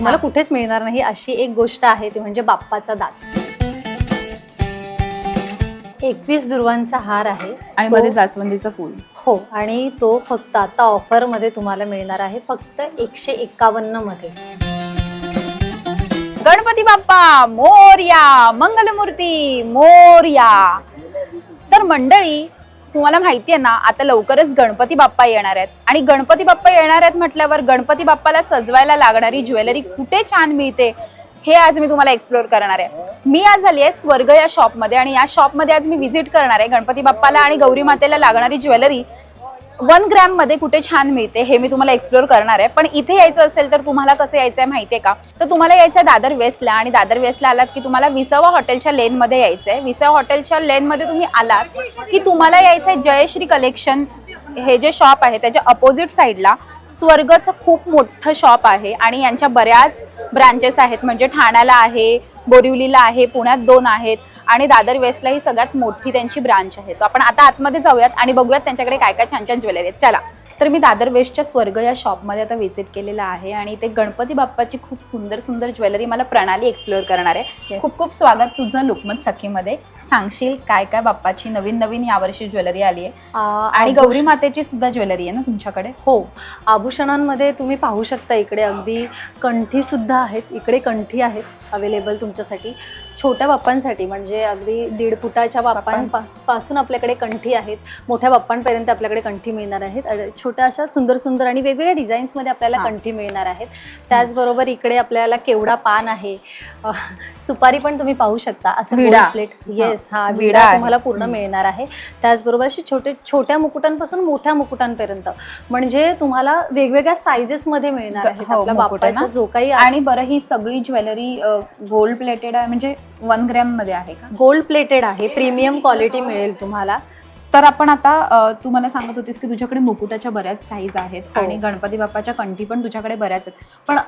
तुम्हाला कुठेच मिळणार नाही अशी एक गोष्ट आहे ती म्हणजे बाप्पाचा दात. एकवीस दुर्वांचा हार आहे. आणि तो- मध्ये जास्वंदीचं फूल. हो आणि तो फक्त आता ऑफरमध्ये तुम्हाला मिळणार आहे फक्त एकशे एकावन्नमध्ये. गणपती बाप्पा मोरया मंगलमूर्ती मोरया. तर मंडळी तुम्हाला माहितीये ना आता लवकरच गणपती बाप्पा येणार आहेत. आणि गणपती बाप्पा येणार आहेत म्हटल्यावर गणपती बाप्पाला सजवायला लागणारी ज्वेलरी कुठे छान मिळते हे आज मी तुम्हाला एक्सप्लोर करणार आहे. मी आज झाली आहे स्वर्ग या शॉपमध्ये आणि या शॉपमध्ये आज मी व्हिजिट करणार आहे गणपती बाप्पाला आणि गौरी मातेला लागणारी ज्वेलरी वन ग्रॅममध्ये कुठे छान मिळते हे मी तुम्हाला एक्सप्लोर करणार आहे. पण इथे यायचं असेल तर तुम्हाला कसं यायचं आहे माहिती माहितीये का? तर तुम्हाला यायचं आहे दादर वेस्टला आणि दादर वेस्टला आलात की तुम्हाला विसावा हॉटेलच्या लेन मध्ये यायचंय. विसावा हॉटेलच्या लेन मध्ये तुम्ही आलात की तुम्हाला यायचंय जयश्री कलेक्शन हे जे शॉप आहे त्याच्या अपोजिट साईडला स्वर्गचं खूप मोठं शॉप आहे आणि यांच्या बऱ्याच ब्रांचेस आहेत. म्हणजे ठाण्याला आहे बोरिवलीला आहे पुण्यात दोन आहेत. आणि दादर वेस्टला ही सगळ्यात मोठी त्यांची ब्रांच आहे. तर आपण आता आतमध्ये जाऊयात आणि बघूयात त्यांच्याकडे काय काय छान छान ज्वेलरी आहेत. चला. तर मी दादर वेस्टच्या स्वर्ग या शॉपमध्ये आता व्हिजिट केलेला आहे आणि इथे गणपती बाप्पाची खूप सुंदर सुंदर ज्वेलरी मला प्रणाली एक्सप्लोअर करणार आहे. खूप खूप स्वागत तुझं लोकमत सखीमध्ये. सांगशील काय काय बाप्पाची नवीन नवीन यावर्षी ज्वेलरी आली आहे आणि गौरी मातेची सुद्धा ज्वेलरी आहे ना तुमच्याकडे? हो. आभूषणांमध्ये तुम्ही पाहू शकता इकडे अगदी कंठी सुद्धा आहेत. इकडे कंठी आहेत अवेलेबल तुमच्यासाठी. छोट्या बाप्पांसाठी म्हणजे अगदी दीड फुटाच्या बाप्पांपासून आपल्याकडे कंठी आहेत. मोठ्या बाप्पांपर्यंत आपल्याकडे कंठी मिळणार आहेत. छोट्या अशा सुंदर सुंदर आणि वेगवेगळ्या डिझाईन्समध्ये आपल्याला. कंठी मिळणार आहेत. त्याचबरोबर इकडे आपल्याला केवडा पान आहे. सुपारी पण तुम्ही पाहू शकता. असं विडा. प्लेट येस हा विडा. तुम्हाला पूर्ण. मिळणार आहे. त्याचबरोबर अशी छोटे छोट्या मुकुटांपासून मोठ्या मुकुटांपर्यंत. म्हणजे तुम्हाला वेगवेगळ्या सायझेस मध्ये मिळणार हो, आपला आहे बाप्पाचा. ना? जो काही आणि बरं ही सगळी ज्वेलरी गोल्ड प्लेटेड आहे म्हणजे वन ग्रॅममध्ये आहे का? गोल्ड प्लेटेड आहे. प्रीमियम क्वालिटी मिळेल तुम्हाला. तर आपण आता तू मला सांगत होतीस की तुझ्याकडे मुकुटाच्या बऱ्याच साईज आहेत हो. आणि गणपती बाप्पाच्या कंठी पण तुझ्याकडे बऱ्याच आहेत पण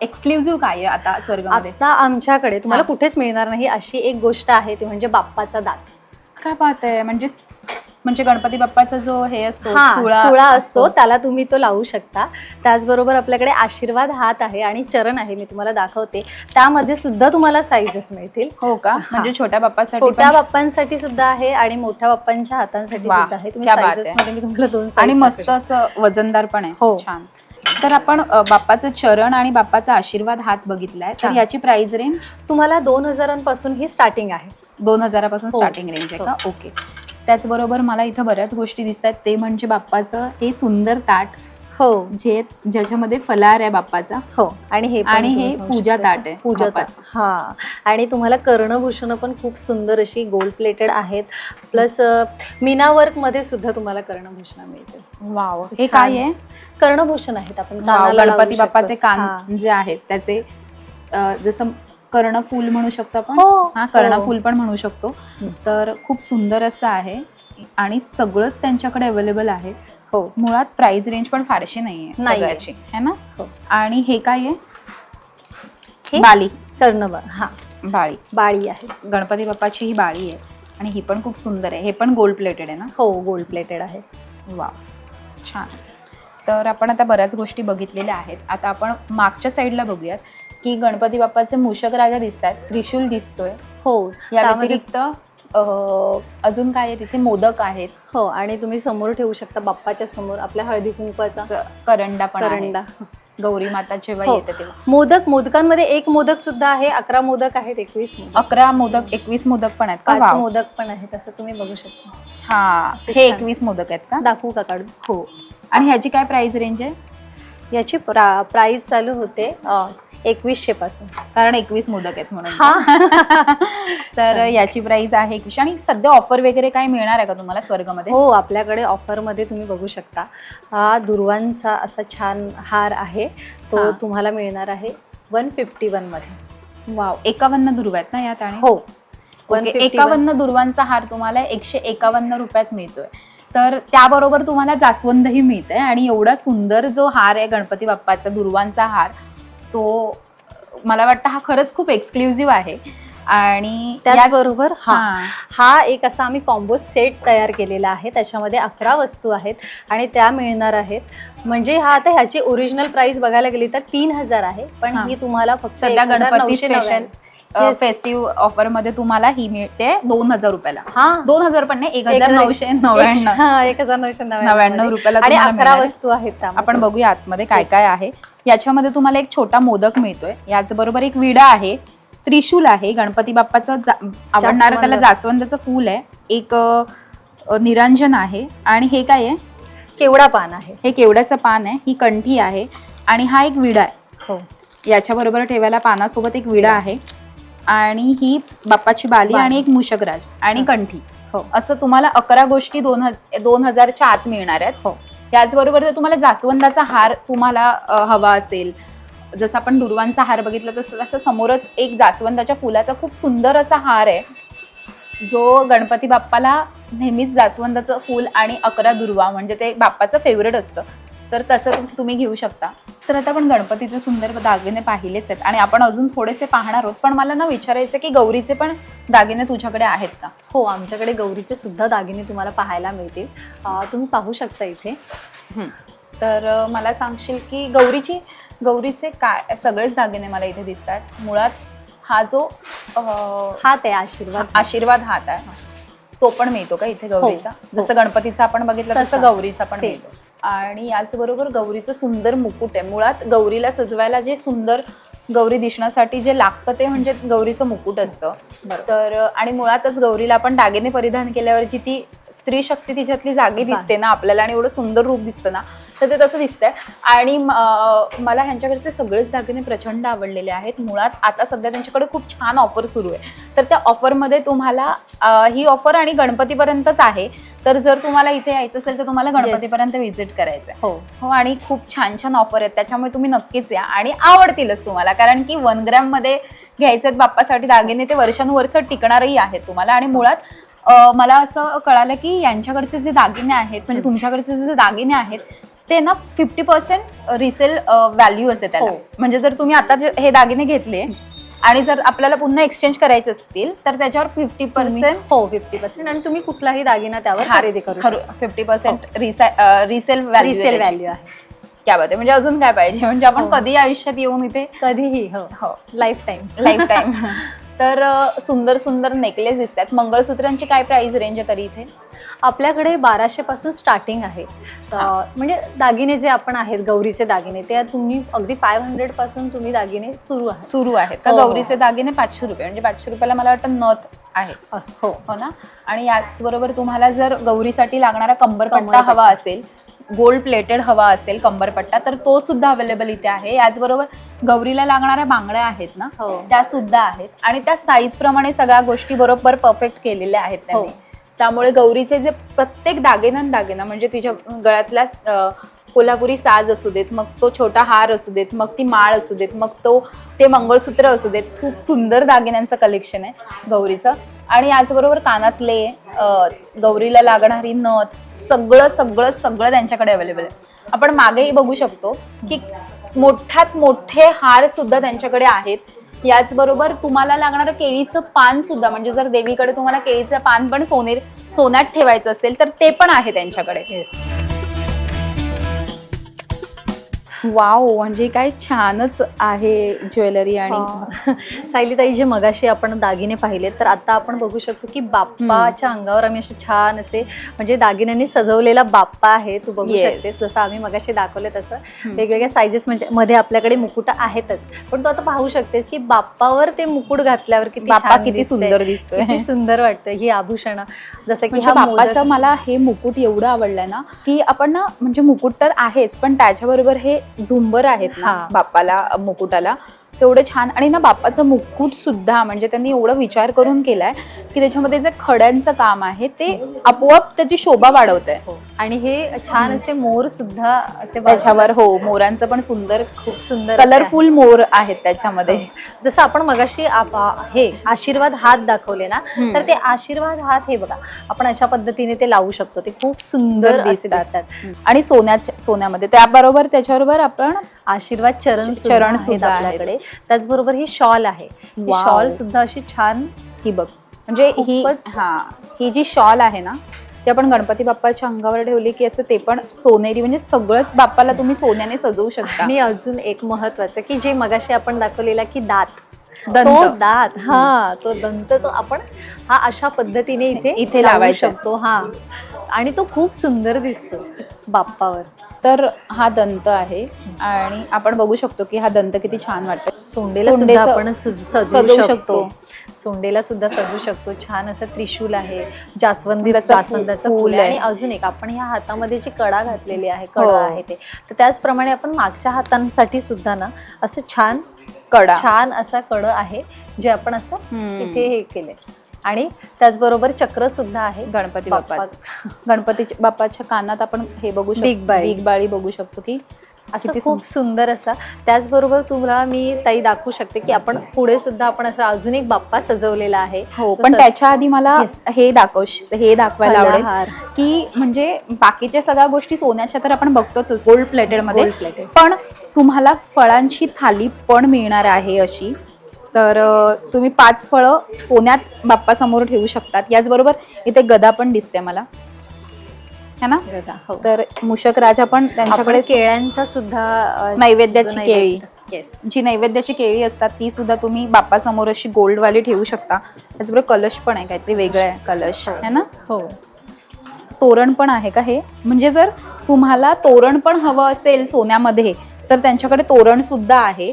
एक्सक्लुझिव्ह काय आहे आता स्वर्गामध्ये आता आमच्याकडे तुम्हाला. कुठेच मिळणार नाही अशी एक गोष्ट आहे ती म्हणजे बाप्पाचा दात काय पाहते म्हणजे स- म्हणजे गणपती बाप्पाचा जो हे असतो हा सुळा असतो त्याला तुम्ही तो लावू शकता. त्याचबरोबर आपल्याकडे आशीर्वाद हात आहे आणि चरण आहे मी तुम्हाला दाखवते. त्यामध्ये सुद्धा तुम्हाला साईजेस मिळतील. हो का? म्हणजे छोट्या बाप्पासाठी छोट्या बाप्पांसाठी सुद्धा आहे आणि मोठ्या बाप्पांच्या हातांसाठी सुद्धा आहे. तुम्ही मी तुम्हाला दोन आणि मस्त असं वजनदार पण आहे. हो. छान. तर आपण बाप्पाचं चरण आणि बाप्पाचा आशीर्वाद हात बघितलाय. तर हा. याची प्राइस रेंज. तुम्हाला दोन हजारांपासून ही स्टार्टिंग आहे. दोन हजारापासून हो. स्टार्टिंग रेंज आहे का? ओके त्याचबरोबर मला इथं बऱ्याच गोष्टी दिसत आहेत ते म्हणजे बाप्पाचं हे सुंदर ताट हो जे ज्याच्यामध्ये फलार आहे बाप्पाचा हो आणि हे आणि हे पूजा. ताट आहे पूजा ताट. हा आणि तुम्हाला कर्णभूषण पण खूप सुंदर अशी गोल्ड प्लेटेड आहेत प्लस मीना वर्कमध्ये सुद्धा तुम्हाला कर्णभूषण मिळतील वाव. हे काय आहे कर्णभूषण आहेत आपण गणपती. बाप्पाचे. कान जे आहेत त्याचे जसं कर्णफूल म्हणू शकतो आपण? हो. हा हो. कर्णफूल पण म्हणू शकतो. तर खूप सुंदर असं आहे आणि सगळंच त्यांच्याकडे अवेलेबल आहे. हो मुळात प्राइस रेंज पण फारशी नाहीये नाहीये. सगळ्याची. है ना? हो. आणि हे काय आहे? हे बाली. कर्ण हा बाळी. बाळी आहे. गणपती बाप्पाची ही बाळी आहे आणि ही पण खूप सुंदर आहे. हे पण गोल्ड प्लेटेड आहे ना? हो गोल्ड प्लेटेड आहे. वा छान. तर आपण आता बऱ्याच गोष्टी बघितलेल्या आहेत. आता आपण मागच्या साईडला बघूयात. की गणपती बाप्पाचे मूषक राजा दिसत आहेत त्रिशूल दिसतोय. हो या त्यामध्ये- व्यतिरिक्त अजून काय आहे? तिथे मोदक आहेत. हो आणि तुम्ही समोर ठेवू शकता बाप्पाच्या समोर आपल्या हळदी कुंकवाचा करंडा पण आहे. करंडा. गौरी माता जेव्हा हो. येते तेव्हा. मोदक मोदकांमध्ये एक मोदक सुद्धा आहे अकरा मोदक आहेत एकवीस मोदक. अकरा मोदक एकवीस मोदक पण आहेत का? पाच वाव. मोदक पण आहेत असं तुम्ही बघू शकता. हा हे. एकवीस मोदक आहेत का? दाखवू का काढून? हो. आणि ह्याची काय प्राइस रेंज आहे? याची प्रा प्राइस चालू होते एकवीसशे पासून. कारण एकवीस मोदक आहेत म्हणून. हा. तर. याची प्राइस आहे एकवीसशे. आणि सध्या ऑफर वगैरे काय मिळणार आहे का तुम्हाला स्वर्गमध्ये? हो आपल्याकडे ऑफरमध्ये तुम्ही बघू शकता. हा दुर्वांचा असा छान हार आहे. तो. तुम्हाला मिळणार आहे वन फिफ्टी वनमध्ये. वाव एकावन्न दुर्वा आहेत ना यात आणि? हो. ओके, 151. एकावन्न दुर्वांचा हार तुम्हाला एकशे एकावन्न रुपयात मिळतोय. तर त्याबरोबर तुम्हाला जास्वंदही मिळते आणि एवढा सुंदर जो हार आहे गणपती बाप्पाचा दुर्वांचा हार तो मला वाटतं हा खरंच खूप एक्सक्लुझिव्ह आहे आणि याच- त्याचबरोबर हा हा. एक असा आम्ही कॉम्बो सेट तयार केलेला आहे त्याच्यामध्ये अकरा वस्तू आहेत आणि त्या मिळणार आहेत म्हणजे हा आता ह्याची ओरिजिनल प्राइस बघायला गेली तर तीन हजार आहे पण हा. ही तुम्हाला फक्त सध्या 1999 गणपती स्पेशल. फेस्टिव्ह ऑफरमध्ये तुम्हाला ही मिळते दोन हजार रुपयाला हा दोन हजार पण नाही एक हजार नऊशे नव्याण्णव हा, एक हजार नऊशे नव्याण्णव रुपयाला आणि अकरा. वस्तू आहेत. आपण बघूया आतमध्ये काय. काय आहे याच्यामध्ये तुम्हाला एक छोटा मोदक मिळतोय. याच बरोबर एक विडा आहे. त्रिशूल आहे. गणपती बाप्पाचं आवडणारं त्याला जास्वंद. जास्वंदाचं फूल आहे. एक निरंजन आहे. आणि हे काय आहे? केवढा पान आहे. हे केवड्याचं पान आहे. ही कंठी आहे. आणि हा एक विडा आहे. हो. याच्या बरोबर ठेवायला पानासोबत एक विडा आहे. आणि ही बाप्पाची बाली. आणि एक मूषकराज आणि. कंठी. हो. असं तुम्हाला अकरा गोष्टी दोन दोन हजारच्या आत मिळणार आहेत. हो. याचबरोबर जर तुम्हाला जास्वंदाचा हार तुम्हाला हवा असेल जसं आपण दुर्वांचा हार बघितला तसं तसं समोरच एक जास्वंदाच्या फुलाचा खूप सुंदर असा हार आहे. जो गणपती बाप्पाला नेहमीच जास्वंदाचं फूल आणि अकरा दुर्वा म्हणजे ते बाप्पाचं फेवरेट असतं. तर तसं तुम्ही घेऊ शकता. तर आता आपण गणपतीचे सुंदर दागिने पाहिलेच आहेत. आणि आपण अजून थोडेसे पाहणार आहोत. पण मला ना विचारायचं की गौरीचे पण दागिने तुझ्याकडे आहेत का? हो आमच्याकडे गौरीचे सुद्धा दागिने तुम्हाला पाहायला मिळतील. तुम्ही पाहू शकता इथे. तर मला सांगशील की गौरीची गौरीचे काय सगळेच दागिने मला इथे दिसतात. मुळात हा जो हात आहे आशीर्वाद. आशीर्वाद हात आहे. तो पण मिळतो का इथे गौरीचा? हो. जसं गणपतीचा आपण बघितलं तसं. गौरीचा पण. मिळतो. आणि याचबरोबर गौरीचं सुंदर मुकुट आहे. मुळात गौरीला सजवायला जे सुंदर गौरी दिसण्यासाठी जे लागतं ते म्हणजे गौरीचं मुकुट असतं. तर आणि मुळातच गौरीला आपण दागिने परिधान केल्यावरची ती स्त्री शक्ती तिच्यातली जागी. दिसते ना आपल्याला आणि एवढं सुंदर रूप दिसतं ना तर ते तसं दिसतंय. आणि मला ह्यांच्याकडचे सगळेच दागिने प्रचंड आवडलेले आहेत. मुळात आता सध्या त्यांच्याकडे खूप छान ऑफर सुरू आहे. तर त्या ऑफरमध्ये तुम्हाला ही ऑफर आणि गणपतीपर्यंतच आहे. तर जर तुम्हाला इथे यायचं असेल तर तुम्हाला गणपतीपर्यंत व्हिजिट करायचं आहे हो. हो आणि खूप छान छान ऑफर आहेत. त्याच्यामुळे तुम्ही नक्कीच या. आणि आवडतीलच तुम्हाला. कारण की वन ग्रॅममध्ये घ्यायचे आहेत बाप्पासाठी दागिने ते वर्षानुवर्ष टिकणारही आहेत तुम्हाला. आणि मुळात मला असं कळालं की यांच्याकडचे जे दागिने आहेत म्हणजे तुमच्याकडचे जे दागिने आहेत ते ना फिफ्टी पर्सेंट रिसेल व्हॅल्यू असते त्याला. हो. म्हणजे जर तुम्ही आता जे- हे दागिने घेतले आणि जर आपल्याला पुन्हा एक्सचेंज करायचे असतील तर त्याच्यावर फिफ्टी पर्सेंट हो फिफ्टी पर्सेंट आणि तुम्ही कुठलाही दागिना त्यावर खरेदी करू शकता. Fifty percent resale value resale value आहे क्या बात आहे. म्हणजे अजून काय पाहिजे? म्हणजे आपण हो. कधी आयुष्यात येऊन इथे कधीही हो. हो. लाईफ टाईम लाईफ टाईम तर अ, सुंदर सुंदर नेकलेस दिसतात. मंगळसूत्रांची काय प्राइस रेंज आहे तरी इथे? आपल्याकडे बाराशे पासून स्टार्टिंग आहे. म्हणजे दागिने जे आपण आहेत गौरीचे दागिने ते तुम्ही अगदी फाईव्ह हंड्रेडपासून तुम्ही दागिने सुरू सुरू आहेत. का हो. गौरीचे दागिने पाचशे रुपये म्हणजे पाचशे रुपयाला मला वाटतं नथ आहे. असं हो. हो ना? आणि याचबरोबर तुम्हाला जर गौरीसाठी लागणारा कंबरपट्टा. हवा असेल गोल्ड प्लेटेड हवा असेल कंबरपट्टा तर तो सुद्धा अवेलेबल इथे आहे. याचबरोबर गौरीला लागणाऱ्या बांगड्या आहेत ना हो. त्या सुद्धा आहेत. आणि त्या साईज प्रमाणे सगळ्या गोष्टी बरोबर परफेक्ट केलेल्या आहेत त्यांनी. हो. त्यामुळे गौरीचे जे प्रत्येक दागिना दागिना म्हणजे तिच्या गळ्यातला कोल्हापुरी साज असू देत मग तो छोटा हार असू देत मग ती माळ असू देत मग तो ते मंगळसूत्र असू देत खूप सुंदर दागिन्यांचं कलेक्शन आहे गौरीचं. आणि याचबरोबर कानातले गौरीला लागणारी नथ सगळं सगळं सगळं त्यांच्याकडे अवेलेबल आहे. आपण मागेही बघू शकतो की मोठ्यात मोठे हार सुद्धा त्यांच्याकडे आहेत. याचबरोबर तुम्हाला लागणारं केळीचं पान सुद्धा म्हणजे जर देवीकडे तुम्हाला केळीचं पान पण सोनेर सोन्यात ठेवायचं असेल तर ते पण आहे त्यांच्याकडे. येस वाव म्हणजे काय छानच आहे ज्वेलरी आणि सायलीताई जे मगाशी आपण दागिने पाहिले तर आता आपण बघू शकतो की बाप्पाच्या अंगावर आम्ही असे छान असे म्हणजे दागिन्यांनी सजवलेला बाप्पा आहे तू बघू. शकतेस जसं आम्ही मगाशी दाखवले तसं. वेगवेगळ्या सायझेस म्हणजे मध्ये आपल्याकडे मुकुट आहेतच पण तू आता पाहू शकतेस की बाप्पावर ते मुकुट घातल्यावर किती बाप्पा किती. सुंदर दिसतोय सुंदर वाटतं ही आभूषण जसं की म्हणजे बाप्पाचं मला हे मुकुट एवढं आवडलंय ना की आपण ना म्हणजे मुकुट तर आहेच पण त्याच्याबरोबर हे झुंबर आहेत ना हा. बाप्पाला मुकुटाला तेवढे छान. आणि ना बाप्पाचं मुकुट सुद्धा म्हणजे त्यांनी एवढा विचार करून केलाय की त्याच्यामध्ये जे खड्यांचं काम आहे ते आपोआप त्याची शोभा वाढवत आहे हो. आणि हे छान असे मोर सुद्धा असे त्याच्यावर हो मोरांचं पण सुंदर खूप सुंदर कलरफुल मोर आहेत त्याच्यामध्ये. आहे. जसं आपण मगाशी हे आशीर्वाद हात दाखवले ना. तर ते आशीर्वाद हात हे बघा आपण अशा पद्धतीने ते लावू शकतो. ते खूप सुंदर दिसतात. आणि सोन्याच्या सोन्यामध्ये. त्याबरोबर त्याच्याबरोबर आपण आशीर्वाद चरण चरण सुद्धा. आपल्याकडे. त्याचबरोबर ही शॉल आहे. शॉल सुद्धा अशी छान ही बघ. म्हणजे ही हा. ही जी शॉल आहे ना ती आपण गणपती बाप्पाच्या अंगावर ठेवली की असं ते पण सोनेरी म्हणजे सगळंच बाप्पाला तुम्ही सोन्याने सजवू शकता. आणि अजून एक महत्वाचं की जे मगाशी आपण दाखवलेला की दात. दंत. दात हा तो दंत तो आपण हा अशा पद्धतीने इथे इथे लावू. शकतो हा. आणि तो खूप सुंदर दिसतो बाप्पावर. तर हा दंत आहे आणि आपण बघू शकतो की हा दंत किती छान वाटतो. सोंडेला सुद्धा आपण सज- सजवू शकतो. सोंडेला सुद्धा सजवू शकतो. छान असं त्रिशूल आहे. जास्वंदी जास्वंदाचं फूल आहे. अजून एक आपण ह्या हातामध्ये जी कडा घातलेली आहे कड हो. आहे ते तर त्याचप्रमाणे आपण मागच्या हातांसाठी सुद्धा ना असं छान कडा. छान असा कड आहे जे आपण असं. इथे हे केले आणि त्याचबरोबर चक्र सुद्धा आहे गणपती बाप्पा- बाप्पा गणपती बाप्पाच्या कानात आपण हे बघू शकतो बिग बाळी. बघू शकतो की असं खूप सुंदर असा त्याचबरोबर तुम्हाला मी ताई दाखवू शकते की आपण पुढे सुद्धा आपण असं अजून एक बाप्पा सजवलेला आहे हो पण त्याच्या आधी मला. हे दाखव हे दाखवायला आवडेल. की म्हणजे बाकीच्या सगळ्या गोष्टी सोन्याच्या तर आपण बघतोच गोल्ड प्लेटेडमध्ये. पण तुम्हाला फळांची थाली पण मिळणार आहे अशी तर तुम्ही पाच फळं सोन्यात बाप्पा समोर ठेवू शकतात. याचबरोबर इथे गदा पण दिसते मला. है ना? हो. तर मूषक राजा पण त्यांच्याकडे केळ्यांचा सुद्धा नैवेद्याची नैवेद्य. केळी. जी नैवेद्याची केळी असतात ती सुद्धा तुम्ही बाप्पा समोर अशी गोल्ड वाली ठेवू शकता. त्याचबरोबर कलश पण आहे काहीतरी वेगळं आहे कलश. हो. है ना? हो. तोरण पण आहे का हे? म्हणजे जर तुम्हाला तोरण पण हवं असेल सोन्यामध्ये तर त्यांच्याकडे तोरण सुद्धा आहे.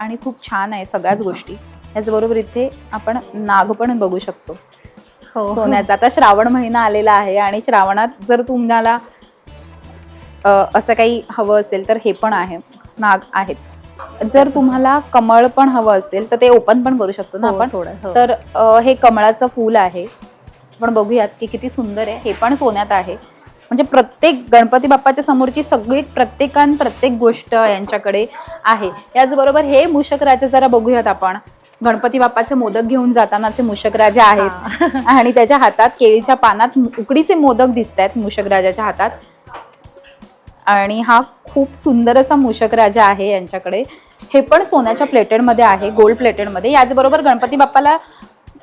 आणि खूप छान आहे सगळ्याच गोष्टी. त्याचबरोबर इथे आपण नाग पण बघू शकतो. हो. सोन्याचा. आता श्रावण महिना आलेला आहे आणि श्रावणात जर तुम्हाला असं काही हवं असेल तर हे पण आहे. नाग आहेत. जर तुम्हाला कमळ पण हवं असेल तर ते ओपन पण करू शकतो ना हो, आपण. थोडं, हो. तर हे कमळाचं फूल आहे. आपण बघूयात की किती सुंदर आहे. हे पण सोन्यात आहे. म्हणजे प्रत्येक गणपती बाप्पाच्या समोरची सगळी प्रत्येकान प्रत्येक गोष्ट यांच्याकडे आहे. याचबरोबर हे मूषक राजा जरा बघूयात आपण. गणपती बाप्पाचे मोदक घेऊन जातानाचे मूषक राजा आहेत आणि त्याच्या हातात केळीच्या पानात उकडीचे मोदक दिसत आहेत मूषक राजाच्या हातात. आणि हा खूप सुंदर असा मूषक राजा आहे यांच्याकडे. हे पण सोन्याच्या प्लेटेडमध्ये आहे गोल्ड प्लेटेडमध्ये याचबरोबर गणपती बाप्पाला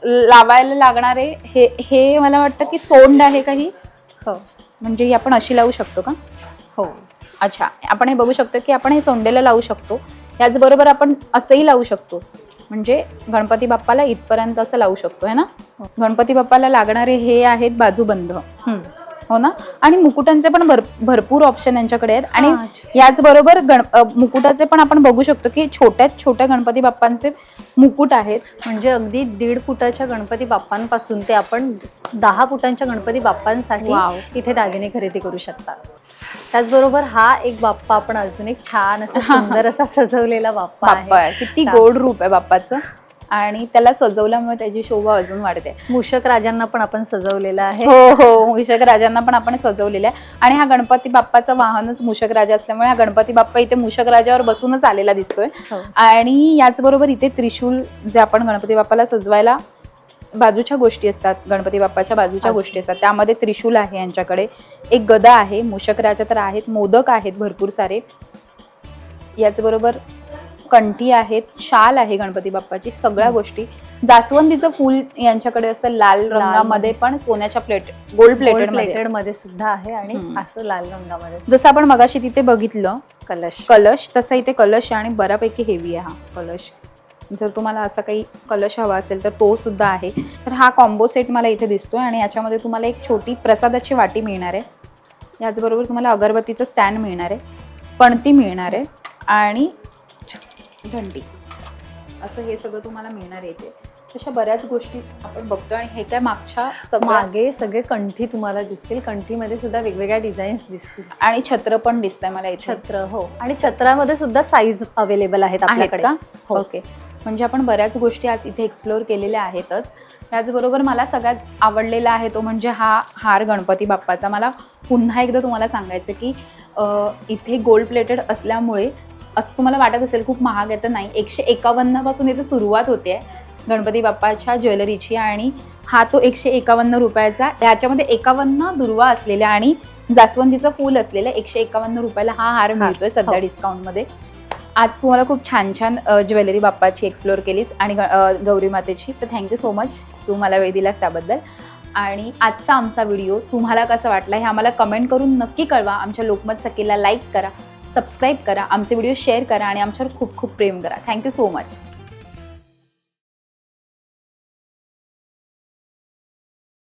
लावायला लागणारे हे हे मला वाटतं की सोंड आहे काही? हो. म्हणजे ही आपण अशी लावू शकतो का? हो. अच्छा. आपण हे बघू शकतो की आपण हे सोंडेला लावू शकतो. याचबरोबर आपण असंही लावू शकतो. म्हणजे गणपती बाप्पाला इथपर्यंत असं लावू शकतो है ना? हो. गणपती बाप्पाला लागणारे हे आहेत बाजूबंद. हो ना? आणि मुकुटांचे पण भर- भरपूर ऑप्शन यांच्याकडे आहेत. आणि. याचबरोबर गण अ, मुकुटाचे पण आपण बघू शकतो की छोट्यात छोट्या गणपती बाप्पांचे मुकुट आहेत. म्हणजे अगदी दीड फुटाच्या गणपती बाप्पांपासून ते आपण दहा फुटांच्या गणपती बाप्पांसाठी. इथे दागिने खरेदी करू शकता त्याचबरोबर हा एक बाप्पा आपण अजून एक छान असा सुंदर असा सजवलेला बाप्पा बाप्पा आहे. किती गोड रूप आहे बाप्पाचं. आणि त्याला सजवल्यामुळे त्याची शोभा अजून वाढते. मूषक राजांना पण आपण सजवलेला आहे. हो हो. मूषक राजांना पण आपण सजवलेलं आहे. आणि हा गणपती बाप्पाचा वाहनच मूषक राजा असल्यामुळे हा गणपती बाप्पा इथे मूषक राजावर बसूनच आलेला दिसतोय. हो. आणि याचबरोबर इथे त्रिशूल जे आपण गणपती बाप्पाला सजवायला बाजूच्या गोष्टी असतात. गणपती बाप्पाच्या बाजूच्या बाजू. गोष्टी असतात. त्यामध्ये त्रिशूल आहे यांच्याकडे. एक गदा आहे. मूषक राजा तर आहेत. मोदक आहेत भरपूर सारे. याचबरोबर कंठी आहेत शाल आहे गणपती बाप्पाची सगळ्या गोष्टी. जास्वंदीचं फूल यांच्याकडे असं लाल रंगामध्ये पण सोन्याच्या प्लेट गोल्ड प्लेटेड प्लेटेडमध्ये. सुद्धा आहे आणि. असं लाल रंगामध्ये जसं आपण मगाशी तिथे बघितलं कलश. कलश तसा इथे कलश आहे आणि बऱ्यापैकी हेवी आहे हा कलश. जर तुम्हाला असा काही कलश हवा असेल तर तो सुद्धा आहे. तर हा कॉम्बो सेट मला इथे दिसतोय आणि याच्यामध्ये तुम्हाला एक छोटी प्रसादाची वाटी मिळणार आहे. याचबरोबर तुम्हाला अगरबत्तीचं स्टँड मिळणार आहे. पणती मिळणार आहे. आणि झंडी. असं हे सगळं तुम्हाला मिळणार आहे इथे. अशा बऱ्याच गोष्टी आपण बघतोय आणि हे काय मागच्या मागे सगळे कंठी तुम्हाला दिसतील. कंठीमध्ये सुद्धा वेगवेगळ्या डिझाईन्स दिसतील. आणि छत्र पण दिसतंय मला छत्र हो. आणि छत्रामध्ये सुद्धा साईज अवेलेबल आहेत आपल्याकडे. हो. ओके म्हणजे आपण बऱ्याच गोष्टी आज इथे एक्सप्लोअर केलेल्या आहेतच. त्याचबरोबर मला सगळ्यात आवडलेला आहे तो म्हणजे हा हार गणपती बाप्पाचा. मला पुन्हा एकदा तुम्हाला सांगायचं की इथे गोल्ड प्लेटेड असल्यामुळे असं तुम्हाला वाटत असेल खूप महाग आहे तर नाही. एकशे एकावन्नपासून इथे सुरुवात होते गणपती बाप्पाच्या ज्वेलरीची आणि हा तो एकशे एकावन्न रुपयाचा याच्यामध्ये एकावन्न दुर्वा असलेल्या आणि जास्वंदीचं फूल असलेलं एकशे एकावन्न रुपयाला हा हार मिळतोय सध्या हो. डिस्काउंटमध्ये आज तुम्हाला खूप छान छान ज्वेलरी बाप्पाची एक्सप्लोअर केलीस आणि गौरी मातेची. तर थँक्यू सो मच तू मला वेळ दिलास त्याबद्दल. आणि आजचा आमचा व्हिडिओ तुम्हाला कसा वाटला हे आम्हाला कमेंट करून नक्की कळवा. आमच्या लोकमत सखीला लाईक करा. सबस्क्राईब करा आमचे व्हिडिओ शेअर करा आणि आमच्यावर खूप खूप प्रेम करा. Thank you so much